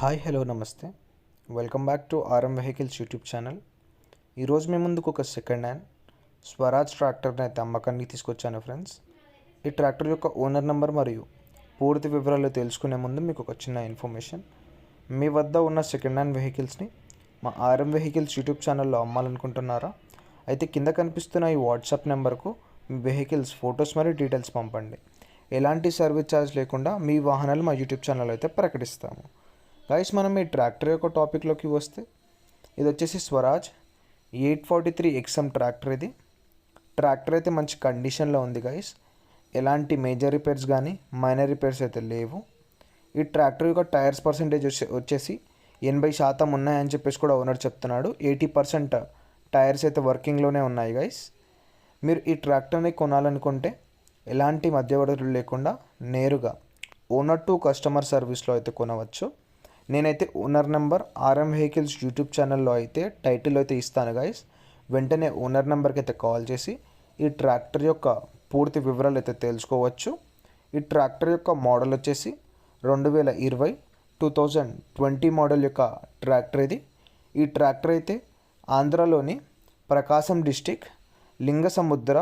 Hi hello నమస్తే. Welcome back to RM vehicles YouTube channel. ఈరోజు మీ ముందుకు ఒక సెకండ్ హ్యాండ్ స్వరాజ్ ట్రాక్టర్ని అయితే అమ్మకానికి తీసుకొచ్చాను ఫ్రెండ్స్. ఈ ట్రాక్టర్ యొక్క ఓనర్ నెంబర్ మరియు పూర్తి వివరాలు తెలుసుకునే ముందు మీకు ఒక చిన్న ఇన్ఫర్మేషన్. మీ వద్ద ఉన్న సెకండ్ హ్యాండ్ వెహికల్స్ని మా ఆర్ఎం వెహికల్స్ యూట్యూబ్ ఛానల్లో అమ్మాలనుకుంటున్నారా? అయితే కింద కనిపిస్తున్న ఈ వాట్సాప్ నెంబర్కు మీ వెహికల్స్ ఫొటోస్ మరియు డీటెయిల్స్ పంపండి. ఎలాంటి సర్వీస్ ఛార్జ్ లేకుండా మీ వాహనాలు మా యూట్యూబ్ ఛానల్ అయితే ప్రకటిస్తాము. గైస్ మనం ఈ ట్రాక్టర్ యొక్క టాపిక్లోకి వస్తే ఇది వచ్చేసి Swaraj eight forty three XM tractor ఇది. ట్రాక్టర్ అయితే మంచి కండిషన్లో ఉంది గైస్ ఎలాంటి మేజర్ రిపేర్స్ కానీ మైనర్ రిపేర్స్ అయితే లేవు. ఈ ట్రాక్టర్ యొక్క టైర్స్ పర్సంటేజ్ వచ్చేసి ఎనభై శాతం ఉన్నాయని చెప్పేసి కూడా ఓనర్ చెప్తున్నాడు. ఎయిటీ పర్సెంట్ టైర్స్ అయితే వర్కింగ్లోనే ఉన్నాయి గైస్ మీరు ఈ ట్రాక్టర్ని కొనాలనుకుంటే ఎలాంటి మధ్యవర్తులు లేకుండా నేరుగా ఓనర్ టు కస్టమర్ సర్వీస్లో అయితే కొనవచ్చు. నేనైతే owner number RM vehicles YouTube ఛానల్లో అయితే టైటిల్ అయితే ఇస్తాను గైస్ వెంటనే ఓనర్ నెంబర్కి అయితే కాల్ చేసి ఈ ట్రాక్టర్ యొక్క పూర్తి వివరాలు అయితే తెలుసుకోవచ్చు. ఈ ట్రాక్టర్ యొక్క మోడల్ వచ్చేసి రెండు వేల ఇరవై టూ థౌజండ్ ట్వంటీ మోడల్ యొక్క ట్రాక్టర్ ఇది. ఈ ట్రాక్టర్ అయితే ఆంధ్రాలోని ప్రకాశం డిస్టిక్ లింగసముద్ర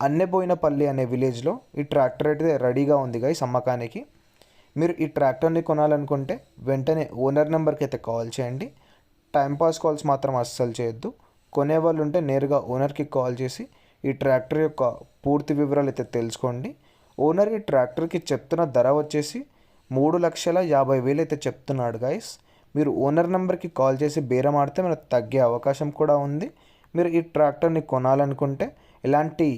అన్నెబోయినపల్లి అనే విలేజ్లో ఈ ట్రాక్టర్ అయితే రెడీగా ఉంది గైస్ అమ్మకానికి. మీరు ఈ ట్రాక్టర్ని కొనాలనుకుంటే వెంటనే ఓనర్ నెంబర్కి అయితే కాల్ చేయండి. టైంపాస్ కాల్స్ మాత్రం అస్సలు చేయొద్దు. కొనేవాళ్ళు ఉంటే నేరుగా ఓనర్కి కాల్ చేసి ఈ ట్రాక్టర్ యొక్క పూర్తి వివరాలు అయితే తెలుసుకోండి. ఓనర్ ఈ ట్రాక్టర్కి చెప్తున్న ధర వచ్చేసి మూడు లక్షల యాభై వేలు అయితే చెప్తున్నాడు గాయస్ మీరు ఓనర్ నెంబర్కి కాల్ చేసి బేరం ఆడితే మనకు తగ్గే అవకాశం కూడా ఉంది. మీరు ఈ ట్రాక్టర్ని కొనాలనుకుంటే ఎలాంటి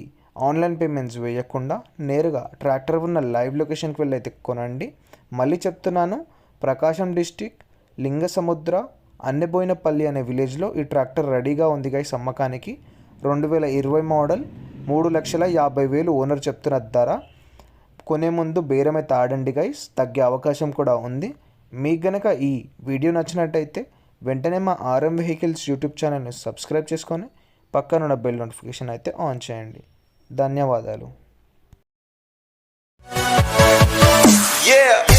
ఆన్లైన్ పేమెంట్స్ వేయకుండా నేరుగా ట్రాక్టర్ ఉన్న లైవ్ లొకేషన్కి వెళ్ళి అయితే కొనండి. మళ్ళీ చెప్తున్నాను. ప్రకాశం డిస్టిక్ లింగసముద్ర అన్నెబోయినపల్లి అనే విలేజ్లో ఈ ట్రాక్టర్ రెడీగా ఉంది గైస్ అమ్మకానికి. రెండు వేల ఇరవై మోడల్ మూడు లక్షల యాభై వేలు ఓనర్ చెప్తున్న ధర. కొనే ముందు బేరం తాడండి ఆడండి గైస్ తగ్గే అవకాశం కూడా ఉంది. మీకు గనక ఈ వీడియో నచ్చినట్టయితే వెంటనే మా ఆర్ఎం వెహికల్స్ యూట్యూబ్ ఛానల్ని సబ్స్క్రైబ్ చేసుకొని పక్కనున్న బెల్ నోటిఫికేషన్ అయితే ఆన్ చేయండి. ధన్యవాదాలు. Yeah.